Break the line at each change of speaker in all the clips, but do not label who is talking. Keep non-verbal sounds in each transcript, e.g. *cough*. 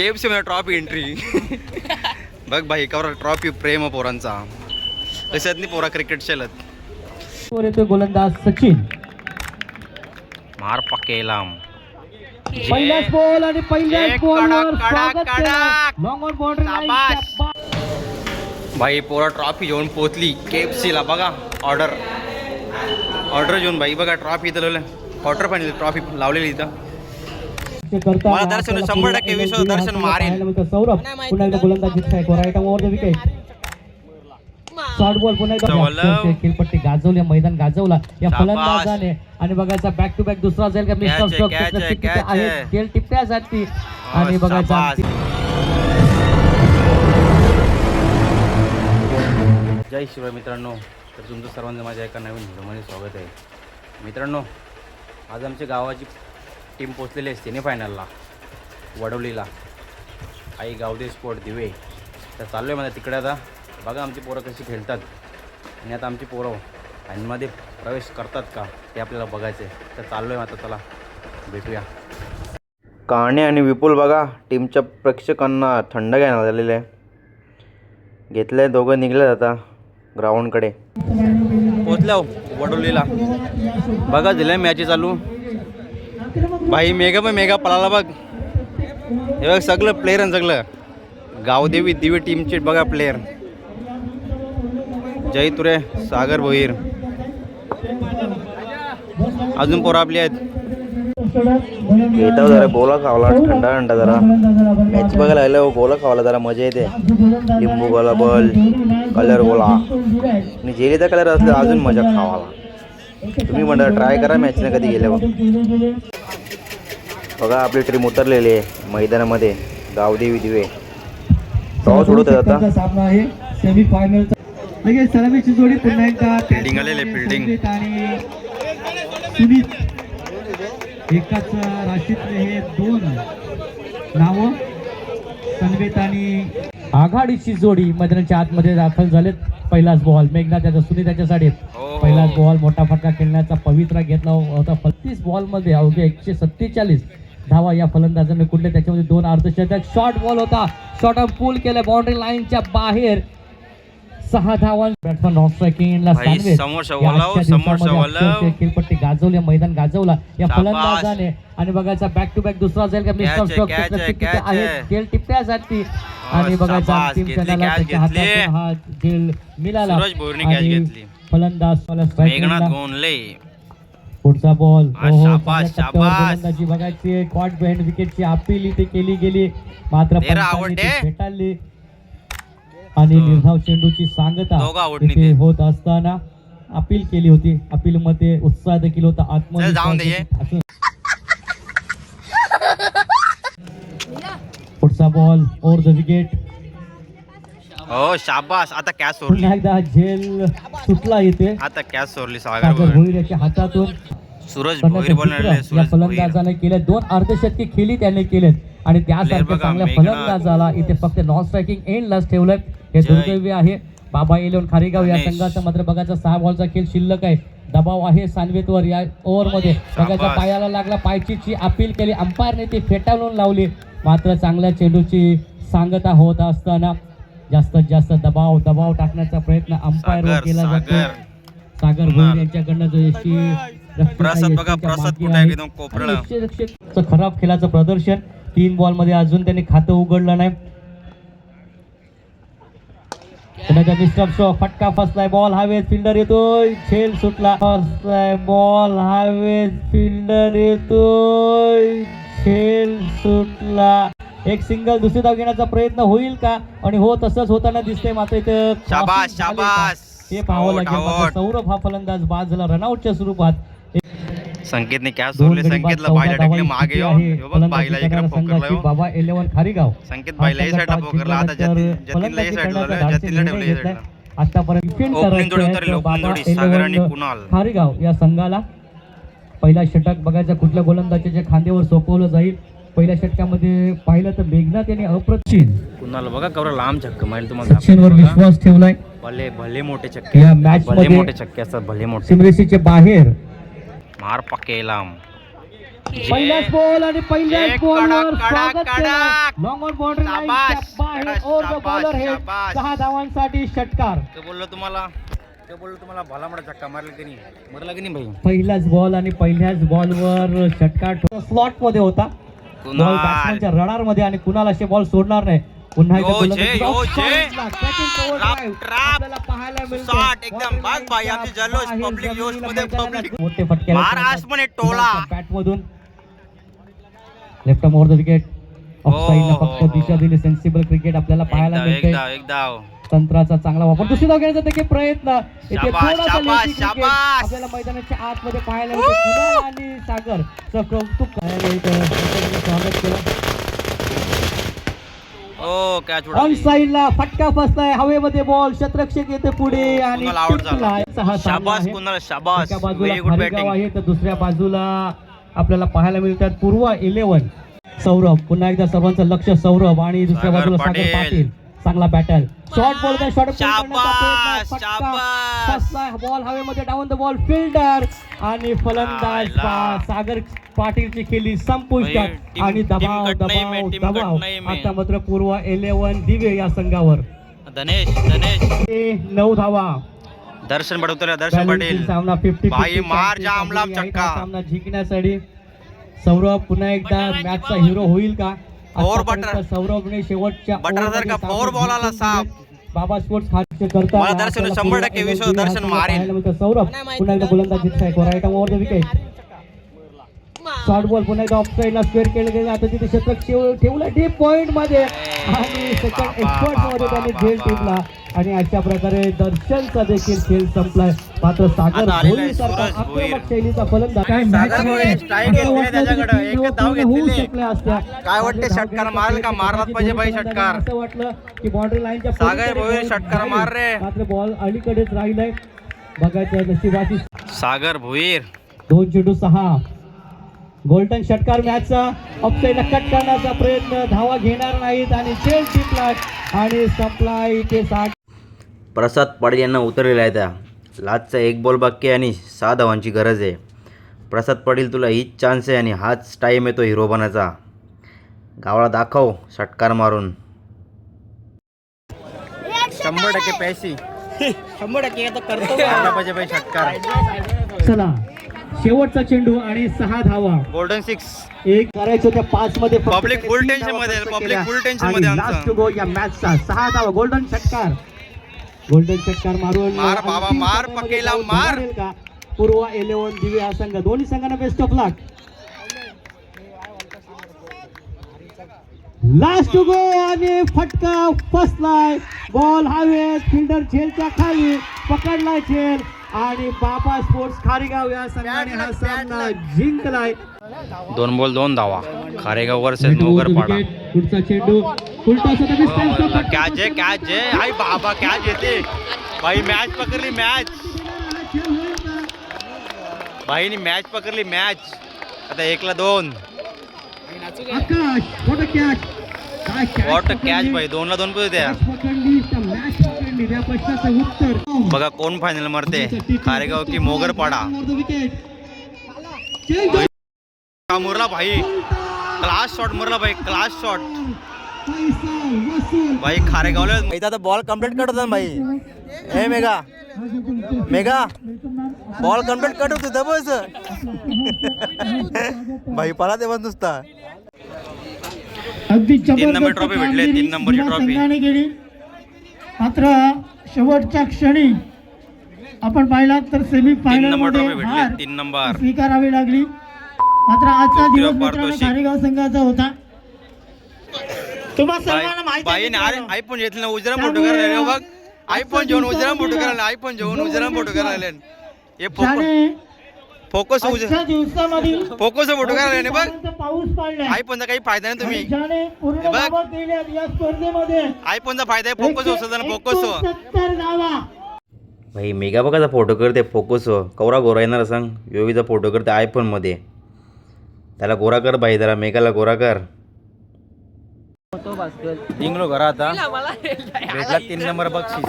KFC मध्ये trophy entry बघ भाई कवर ट्रॉफी प्रेम पोरांचा. कशात नाही पोरा क्रिकेट शेलत
वर येतोय गोलंदाज सचिन.
मार पकेला
पहिलाच बॉल आणि पहिल्याच बॉलवर स्वागत केलं. Long on boundary.
भाई पोरा ट्रॉफी घेऊन पोचली केएफसी ला बघा ऑर्डर ऑर्डर घेऊन भाई बघा ट्रॉफी इथं लावलं. क्वार्टर फायनल ट्रॉफी लावलेली इथं. मला दर्शन शंभर टक्के विश्वास दर्शन मारेल.
सौरभ पुन्हा एकदा गोलंदाजी track right over the wicket. Short ball पुन्हा एकदा
सवलम.
अक्षरशः खेळपट्टी गाजवली मैदान गाजवला. या. फलंदाजाने आणि बघायचा बॅक टू बॅक दुसरा जाईल का? मिस्टर
आहे.
खेळ टिप्प्यासाठी आणि बघायचा.
जय शिवाय मित्रांनो तर तुमचं सर्वांचं माझ्या एका नवीन व्हिडिओमध्ये स्वागत आहे. मित्रांनो आज आमच्या गावाची टीम पोचलेली आहे सेमीफायनलला वडवलीला आई गावदे स्पोर्ट दिवे. तर चाललो आहे मला तिकडे आता. बघा आमची पोरं कशी खेळतात. आणि आता आमची पोरं फायनलमध्ये प्रवेश करतात का ते आपल्याला बघायचं आहे तर चाललो आहे आता चला भेटूया. काणे आणि विपुल बघा टीमच्या प्रेक्षकांना थंड घ्यायला झालेले आहे. घेतले दोघं निघले आता ग्राउंडकडे पोचल्या हो, वडोलीला. बघा दिलं मॅची चालू. भाई मेगा पण मेगा पळाला बघ. हे बघ सगळं प्लेयर आणि सगळं. गावदेवी दिवे टीमचे बघा प्लेयर जय तुरे सागर भोईर. अजून पोरं आपली आहेत. येतो जरा गोला खावला थंडा थंडा जरा. मॅच बघायला लागलं हो, गोला खावला जरा मजा येते. लिंबू गोला बल कलर गोला. आणि जे कलर असला अजून मजा खावाला. तुम्ही म्हणता ट्राय करा मॅचने कधी गेल्यावर. बघा आपली ट्रीम उतरलेली आहे मैदानामध्ये. गावदेवी दिवे. टॉस आता.
सामना आहे. सेमी फायनलचा लगेच सलामीची जोडी पुन्हा एकदा
Fielding आलेले,
आणि सुनीत एकाच राशीतले हे दोन नावं. संवेत आणि आघाडीची जोडी मैदानाच्या आतमध्ये दाखल झालेत. पहिलाच बॉल. मेघना त्याचा सुनीत त्याच्या साडीत.
हो.
पहिलाच बॉल मोठा फटका खेळण्याचा पवित्रा घेतला होता. पस्तीस बॉलमध्ये अवघे एकशे सत्तेचाळीस. धावा या फलंदाजाने कुठले? त्याच्यामध्ये दोन अर्धशतक. शॉर्ट बॉल होता. शॉर्ट ऑफ पूल केलं. बाउंड्री लाईनच्या बाहेर सहा धावा बॅट्समन स्ट्रायकिंगला. खेळपट्टी गाजवली. मैदान गाजवला. या. फलंदाजाने. आणि बघायचा बॅक टू बॅक दुसरा जाईल का? मिस्टर स्ट्रोक
आहे,
आहे. खेळ टिप्प्यासाठी आणि बघायचा
घेतली.
हातातून हा झेल मिळाला. फलंदाज पुढचा बॉल
हा, शाबास, शाबास.
गोलंदाजी बघायची कॉट बिहाइंड विकेटची अपील इथे केली गेली. मात्र फेटाळली. आणि निर्धाव चेंडूची सांगता इथे
ते.
होत असताना अपील केली होती. अपील मध्ये उत्साह देखील होता.
हे.
असून- पुढचा बॉल ओव्हर द विकेट
हो शाबास. आता कॅच सोडली.
पुन्हा एकदा झेल सुटला इथे.
आता कॅच सोडली सागर
सागर
भोईर.
याच्या हातातून.
सूरज भोईर बोलणार
चित्र या
सूरज भोईर.
फलंदाजाने केले. दोन अर्धशतके खेळी त्याने केलेत. आणि त्यासारख्या
बघा,
चांगल्या. फलंदाजाला इथे फक्त नॉन स्ट्रायकिंग एंडलाच ठेवलंय. हे
जय.
दुर्दैवी आहे. बाबा इलेवन खारेगाव या
गणेश.
संघाचा मात्र बघायचा सहा बॉलचा खेळ शिल्लक आहे. दबाव आहे सानवेतवर या ओव्हरमध्ये बघायचा
शाबास.
पायाला लागला पायचीची अपील केली. अंपायरने ती फेटाळून लावली. मात्र चांगल्या चेंडूची सांगता होत असताना जास्तीत जास्त दबाव दबाव टाकण्याचा प्रयत्न
सागर
केला जातो.
सागर.
भोईर यांच्याकडनं जो यशी खराब खेळाचं प्रदर्शन तीन बॉलमध्ये अजून त्यांनी खातं उघडलं नाही. फटका फसलाय बॉल हवेत फिल्डर येतोय. झेल सुटला. फसलाय बॉल हवेत फिल्डर येतोय. झेल सुटला. एक सिंगल दुसरी धाव घेण्याचा प्रयत्न होईल का? आणि हो तसंच होताना दिसतंय मात्र इथं
शाबास? शाबास.
हे पाहावं लागेल. सौरभ हा फलंदाज बाद झाला रनआउटच्या स्वरूपात.
संकेतने कॅच सोडले. संकेतला बायला टाकले मागे बघ इकडे येऊ
बाबा इलेव्हन खारीगाव.
संकेत या साईडला
टॉस
फोकरला आता जतीन जतीनला या साईडला जतीनला ठेवलं या
घेतलाय.
साईडला
आतापर्यंत बाबा
सागर आणि
11
कुणाल.
खारीगाव या संघाला. पहिला षटक बघायचा कुठल्या गोलंदाजाच्या खांद्यावर सोपवलं जाईल. पहिल्या षटकामध्ये पाहिलं तर मेघनाथ यांनी अप्रचिन
कुणाला बघा कवर लांब छक्क माहिती तुम्हाला
सचिनवर. विश्वास ठेवलाय.
भले भले मोठे छक्के
या मॅच
भले
मध्ये
मोठे छक्के असतात भले मोठे.
सिमरेसीचे बाहेर.
मार पक्के लांब.
पहिल्याच बॉल आणि पहिल्याच बॉलवर स्वागत केलं. लॉंग ऑन बाउंड्री बाहेर द बॉलर
शाबास.
सहा धावांसाठी षटकार.
ते बोललो तुम्हाला ते बोललो तुम्हाला भला मोठा चक्का मारला की नाही? मारला की नाही भाई?
पहिलाच बॉल आणि पहिल्याच बॉलवर षटकार. स्लॉटमध्ये होता. बॉल
कुणाल.
बॅट्समॅनच्या रडारमध्ये आणि कुणाल असे बॉल सोडणार नाही. पुन्हा. मोठे फटके
मार टोला.
बॅट मधून लेफ्ट ओव्हर द विकेट फक्त दिशा दिली. सेन्सिबल क्रिकेट आपल्याला पाहायला मिळते तंत्राचा चांगला वापर. दुसरी धाव घेण्याचा देखील प्रयत्न. इथे थोडासा. आपल्याला मैदानाच्या आतमध्ये पाहायला मिळते. आणि सागर कौतुक स्वागत केलं. ऑन साईडला फटका फसलाय हवेमध्ये बॉल शतरक्षक येते पुढे आणि आहे. हा तर दुसऱ्या बाजूला आपल्याला पाहायला मिळतात पूर्व इलेव्हन सौरभ. पुन्हा एकदा सर्वांचं लक्ष सौरभ आणि दुसऱ्या बाजूला सागर
पाटील.
चांगला battle short ball short. Ball हवेमध्ये डाऊन द बॉल फिल्डर आणि फलंदाज सागर पाटीलची केली संपुष्टात. आणि दबाव दबाव दबाव. आता मात्र पूर्व इलेव्हन दिवे या संघावर.
धनेश धनेश.
नऊ धावा.
दर्शन पडवतो दर्शन पाटील.
सामना 50
भाई, मार
सामना जिंकण्यासाठी सौरभ पुन्हा एकदा मॅचचा हिरो होईल का? आतापर्यंत
butter.
सौरभने शेवटच्या
सारखा
मध्ये
four
सामना
ball आला साप.
दिले. बाबा स्पोर्ट्स खाते करता
मला दर्शन शंभर टक्के विश्वास दर्शन मारेल.
सौरभ पुन्हा एकदा गोलंदाजीचा एक right over the wicket short ball पुन्हा एकदा ऑफ साईडला स्क्वेअर केले गेले आता तिथे शतक ठेव- ठेवलं डीप पॉइंटमध्ये आणि सेकंड एक्सपर्टमध्ये त्याने झेल
बाबा.
टिपला आणि अशा प्रकारे दर्शनचा देखील खेळ संपलाय मात्र सागर सारखा. आक्रमक शैलीचा फलंदाज काय होऊ. शकल्या असत्या.
वाटते षटकार मारेल का? मारलाच पाहिजे बाई षटकार.
असं वाटलं की बाउंड्री लाईनच्या
सागर भोईर षटकार. मार रे.
मात्र बॉल अलीकडेच राहिलाय बघायचं नशिबाची
सागर भुईर
दोन चेंडू सहा गोल्डन षटकार मॅचचा ऑफसाईडला कट करण्याचा प्रयत्न धावा घेणार नाहीत आणि चेल टिपला आणि संपला इथे साठ
प्रसाद पाटील यांना उतरलेला आहे त्या. लाचचा एक बॉल बाकी आहे आणि सहा धावांची गरज आहे. प्रसाद पाटील तुला हीच चान्स आहे आणि हाच टाईम येतो हिरो बनायचा. गावाला दाखव षटकार मारून. शंभर टक्के पैसे. *laughs* शंभर टक्के
चला. शेवटचा चेंडू आणि सहा धावा.
गोल्डन सिक्स
एक करायचं होत्या पाच मध्ये तीन
tension
धावा
मध्ये full tension
आणि
मध्ये
to go या मॅचचा सहा धावा. गोल्डन षटकार गोल्डन षटकार मारून
मार बाबा, मार, पकेला, मार.
का पूर्व इलेव्हन दिवे हा संघ. दोन्ही संघांना best of luck last two go आणि फटका फसलाय बॉल हवेत. फिल्डर झेलच्या खाली. पकडलाय झेल. आणि बाबा स्पोर्ट्स खारीगाव या संघाने हा सामना जिंकलाय.
दोन बॉल दोन धावा. खारेगाव वर्सेस नोगर पाडा.
पुढचा चेंडू. उलटा
कॅच आहे कॅच आहे आई बाबा कॅच येते भाई मॅच पकडली मॅच भाईनी मॅच पकडली मॅच आता एकला दोन.
Akash
what catch. भाई. दोनला दोन पण द्या बघा कोण फायनल मरते. खारेगाव की मोगर पाडा.
चेल
हा मुरला भाई. क्लास शॉट मुरला भाई. क्लास शॉट भाई खारेगावला इथं आता बॉल कंप्लीट करत होता भाई. ए Megha Megha ball complete cut होते दबस भाई पळा ते बंद नुसता तीन नंबर trophy भेटले, तीन नंबरची
केली. मात्र शेवटच्या क्षणी आपण पाहिलात तर सेमी
तीन
फायनल
नंबर.
स्वीकारावी लागली. मात्र आजचा दिवस मित्रांनो. खारेगाव संघाचा होता. तुम्हा सर्वांना माहिती आहे
आयफोन घेतलं ना उजरा फोटो करायला बघ. आयफोन घेऊन उजरा फोटो करायला आयफोन घेऊन उजरा फोटो करायला हे फोकस
आजच्या दिवसामधील
फोकस फोटो करायला बघ.
पाऊस पडलाय.
आयफोनचा काही फायदा नाही तुम्ही. हे बघ.
या स्पर्धेमध्ये
आयफोनचा फायदा आहे फोकस होतो ना फोकस हो. भाई मेगा बघाचा फोटो करते फोकस हो. कवरा गोरा येणार सांग. योगीचा फोटो करते आयफोनमध्ये. त्याला गोरा कर भाई त्याला मेगाला गोरा कर. निघलो घरा आता भेटला तीन नंबर बक्षीस.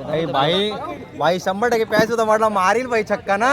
भाई भाई भाई शंभर टक्के प्यायचं होतं म्हटलं मारील भाई छक्का ना.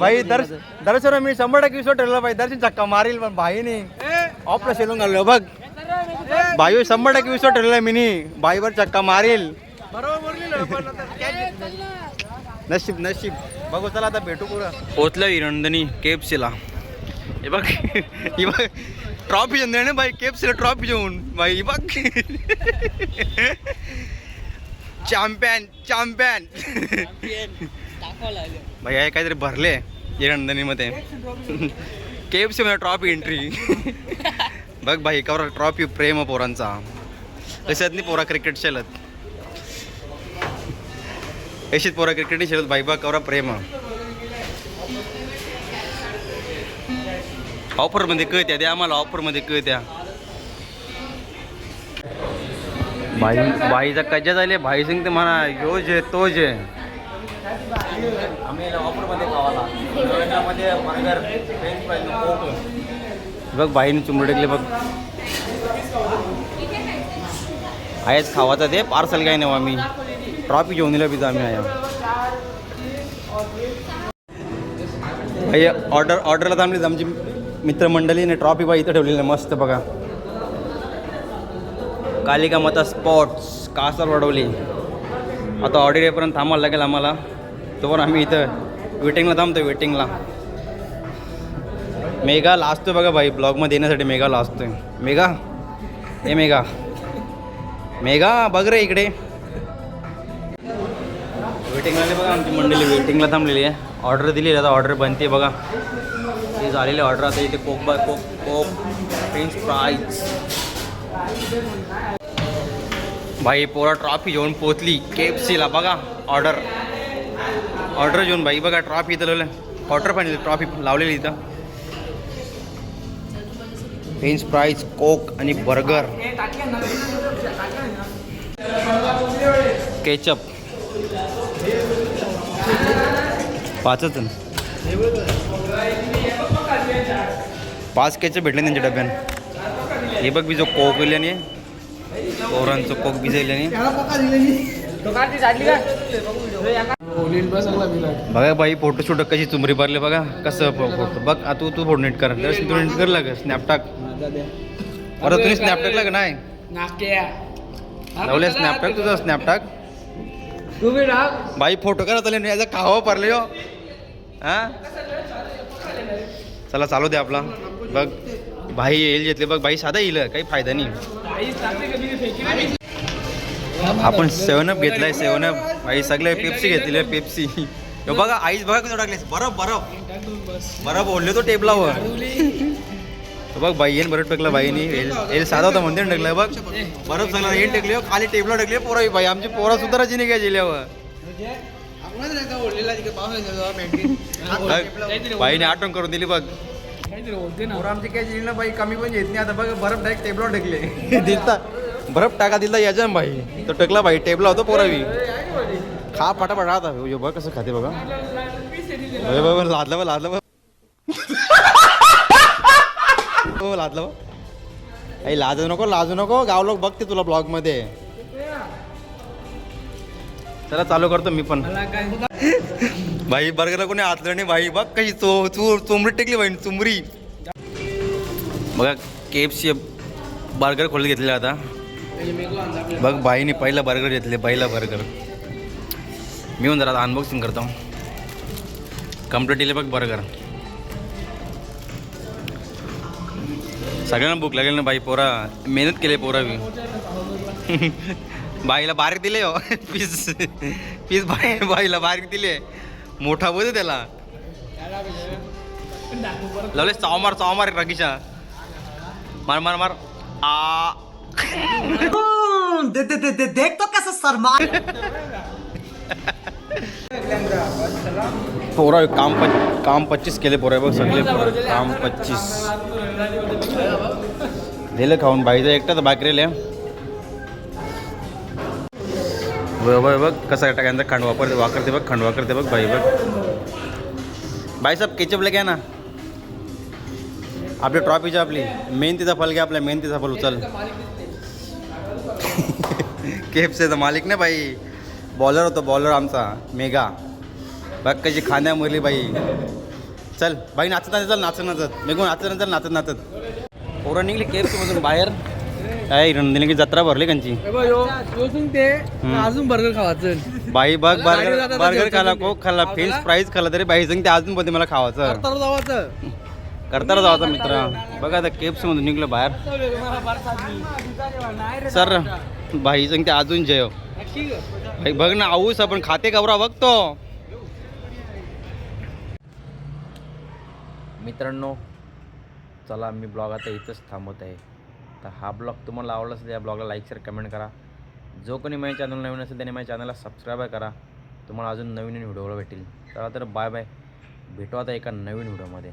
भाई दर्श दर्शन मी शंभर टक्के विश्वास ठरला भाई दर्शन छक्का मारील पण भाईने. ऑफला शेलून घाललो बघ. भाई शंभर टक्के विश्वास ठरला मी भाईवर छक्का मारील. नशीब नशीब. बघू चला आता भेटू पुरा पोचलो केप केपसीला हे बघ हे बघ ट्रॉफी देणे ना भाई केपसीला ट्रॉफी जाऊन भाई बघ. चॅम्पियन चॅम्पियन भाई हे काहीतरी भरले हिरंदनीमध्ये केएफसी मध्ये ट्रॉफी एंट्री बघ भाई कवर ट्रॉफी प्रेम पोरांचा. तशात नाही पोरा क्रिकेट खेळत? अशीच पोरा क्रिकेट खेळत? भाई बघ कवरा प्रेम. ऑफरमध्ये कळत्या द्या आम्हाला ऑफरमध्ये कळत्या. भाई भाईचा कज्जा झाले भाई सांगते म्हणा यो जे तो जे। आम्ही खावाला बघ बाईने चुंबड टेकले बघ। आहेच खावाचा ते पार्सल काय नाही आम्ही. ट्रॉफी घेऊन दिलं पिझ्झा आम्ही आया. भाई ऑर्डर ऑर्डरला थांबली आमची मित्रमंडळीने ट्रॉफी बाई इथं ठेवलेली आहे मस्त बघा. कालिका माता स्पॉट्स कासार वाढवली. आता ऑर्डर येईपर्यंत थांबायला लागेल आम्हाला. तोवर आम्ही इथं वेटिंगला थांबतो वेटिंगला मेगा लाजतोय बघा भाई ब्लॉगमध्ये येण्यासाठी मेगा लाजतोय. मेगा ए मेगा मेगा बघ रे इकडे. वेटिंगला बघा आमची मंडळी वेटिंगला थांबलेली आहे. ऑर्डर दिली आता ऑर्डर बनते बघा. ते झालेली ऑर्डर आता इथे coke by coke coke French fries भाई पोरा ट्रॉफी घेऊन पोचली के एफ सीला बघा ऑर्डर ऑर्डर घेऊन भाई बघा ट्रॉफी इथं लावलं. ऑर्डर पण ट्रॉफी लावलेली इथं. फ्रेंच फ्राईज कोक आणि बर्गर केचप पाचच पाच केचप भेटले त्यांच्या डब्यान. हे बघ मी जो कोक दिल्याने पोरांचं कोक नाही. बघा बाई फोटोशूट कशी चुमरी भरले बघा. कसं फोटो बघ आता तू तू फोटो नीट कर. तू नीट करला का स्नॅपटाक परत तुम्ही स्नॅपटाकला का नाही? लावले स्नॅपटाक तुझा स्नॅपटाक बाई फोटो करा चालेल याचा खावा पारले हो. हा? चला चालू दे आपला. बघ. भाई येईल घेतले बघ भाई साधा येईल काही फायदा नाही. आपण सेवन अप घेतलाय सेवन अप भाई सगळे पेप्सी घेतलेले पेप्सी बघा आईस बघा कसं टाकले बरफ बरफ बरफ ओढले तो टेबलावर. बघ बाई येईन बरफ टाकला बाईनी एल एल साधा होता मंदिर टाकलं बघ. बरफ चांगला येईन टाकले खाली टेबला टाकले पोरा बाई आमची पोरा सुधाराची नाही काय जिल्ह्यावर बाईने आठवण करून दिली बघ. पोरं आमची काय जिल्हा बाई कमी पण येत नाही. आता बघ बरफ डायरेक्ट टेबलावर टाकले दिलता. बरफ टाका दिलता याच्या बाई. तो टकला बाई टेबला होतो पोरावी. खा पटापट राहता. बघ कसं खाते बघा. लादलं बघ लादलं बघ. *laughs* हो लादलं बघ. काही लाजू नको लाजू नको. गाव लोक बघते तुला ब्लॉगमध्ये. चला चालू करतो मी पण. भाई बर्गरला कोणी आतलं नाही भाई बघ कशी चो चूर चुमरी टेकली बाई चुमरी बघा के एफ सी बर्गर खोल घेतलेला आता. बघ बाईने पहिला बर्गर घेतले पहिला बर्गर. मी येऊन जरा अनबॉक्सिंग करतो. कंप्लीट दिले बघ बर्गर. सगळ्यांना भूक लागेल ना बाई पोरा. मेहनत केली पोरा बी. *laughs* बाईला बारीक दिले हो. पीस पीस बाई बाईला बारीक दिले. मोठा बोल त्याला. लावले चाव मार चाव मार मार मार मार. आ.
देख तो कैसे शर्मा.
पोरा काम प काम पच्चीस केले पोरा बघ सगळे पोरं. काम पच्चीस. दिलं खाऊन बाईचा एकटाच बाकरेले बघ बघ बघ कसा टाकायचा खंड वापरते वाकरते बघ खंड वापरते बघ बाई बघ. बाई साहेब केचपले घ्या ना. आपली ट्रॉफीची आपली. मेहनतीचा फल घ्या आपल्या मेहनतीचा फल उचल. *laughs* केफसीचा मालिक ना बाई. बॉलर होतो बॉलर आमचा. मेगा. बघ कशी खाण्यामुरली बाई. चल बाई नाचत नाचत चल नाचत नाचत. मेघून नाचत नाचत नाचत नाचत. पोरं निघली केफसी मधून बाहेर. काय नंदिनी जत्रा भरली त्यांची?
ते. अजून बर्गर खावायचं
बाई बघ बर्गर बर्गर खाला. कोक
खाऊ
फ्रेंच? फ्राईज खाल्ला तरी बाई सांगते अजून पण मला खावायचं करताना जावाचा. मित्र. बघा आता केप्स मधून निघलं बाहेर. सर भाई सांगते अजून जेव. भाई बघ ना आऊस आपण खाते कवरा बघतो. मित्रांनो चला मी ब्लॉग आता इथंच थांबवत आहे. तर हा ब्लॉग तुम्हाला आवडला असेल या ब्लॉगला लाईक शेअर कमेंट करा. जो कोणी माझ्या चॅनल नवीन असेल त्याने माझ्या चॅनलला सबस्क्राईब करा. तुम्हाला अजून नवीन नवीन व्हिडिओला भेटतील चला तर बाय बाय भेटू आता एका नवीन व्हिडिओमध्ये